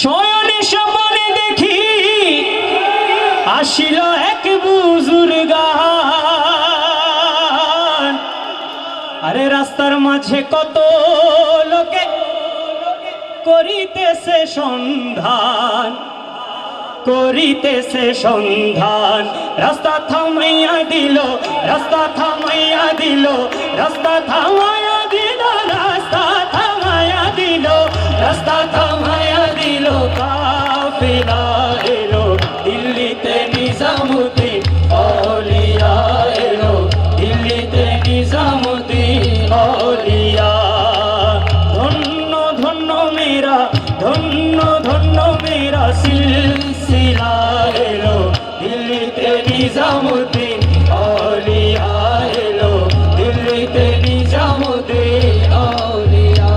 শয়নে স্বপনে দেখি আসিল এক বুজুর্গান আরে রাস্তার মাঝে কত লোকে করিতেছে সন্ধান করিতেছে সন্ধান। রাস্তা থামাইয়া দিল, রাস্তা থামাইয়া দিল, রাস্তা থামাই মেরা ধন্য ধন্য মেরা সিলসিলা এলো, দিল্লিতে নিজামুদ্দিন, অলিয়া এলো, দিল্লিতে নিজামুদ্দিন, অলিয়া।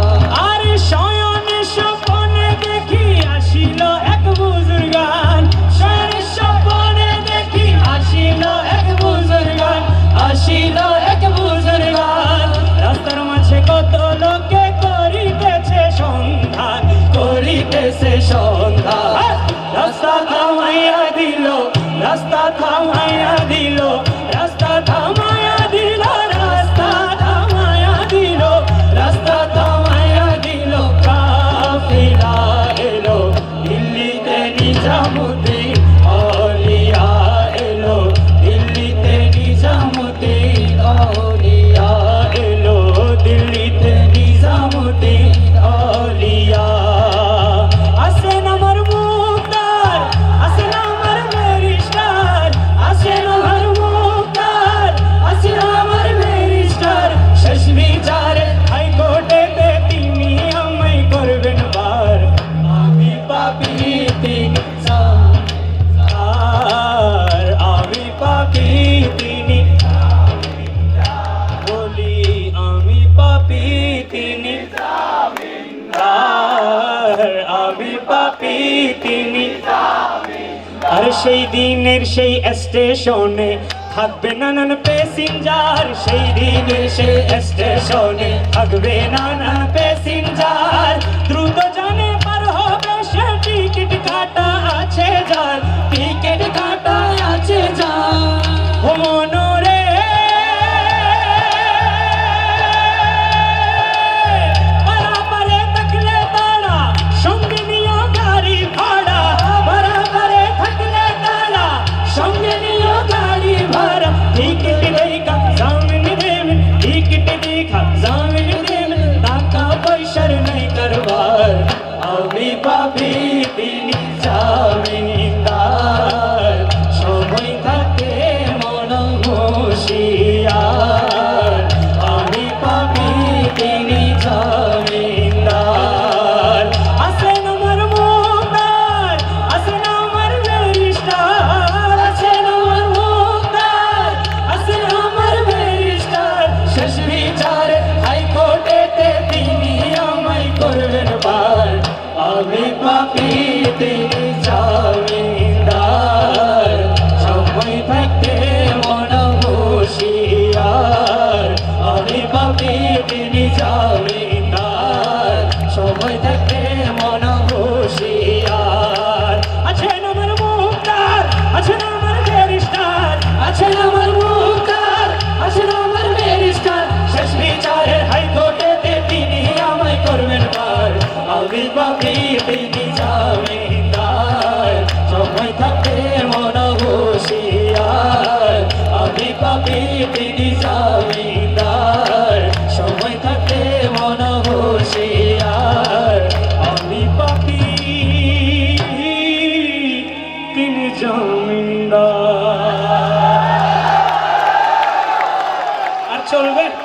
আর শয়ন স্বপনে দেখি আসিল রাস্তা থামায়া পাপি তিনি আর সেই দিনের সেই স্টেশনে থাকবে নানান প্যাসেঞ্জার সেই দিনের সেই স্টেশনে থাকবে নানান প্যাসেঞ্জার হবে পাপী চলবে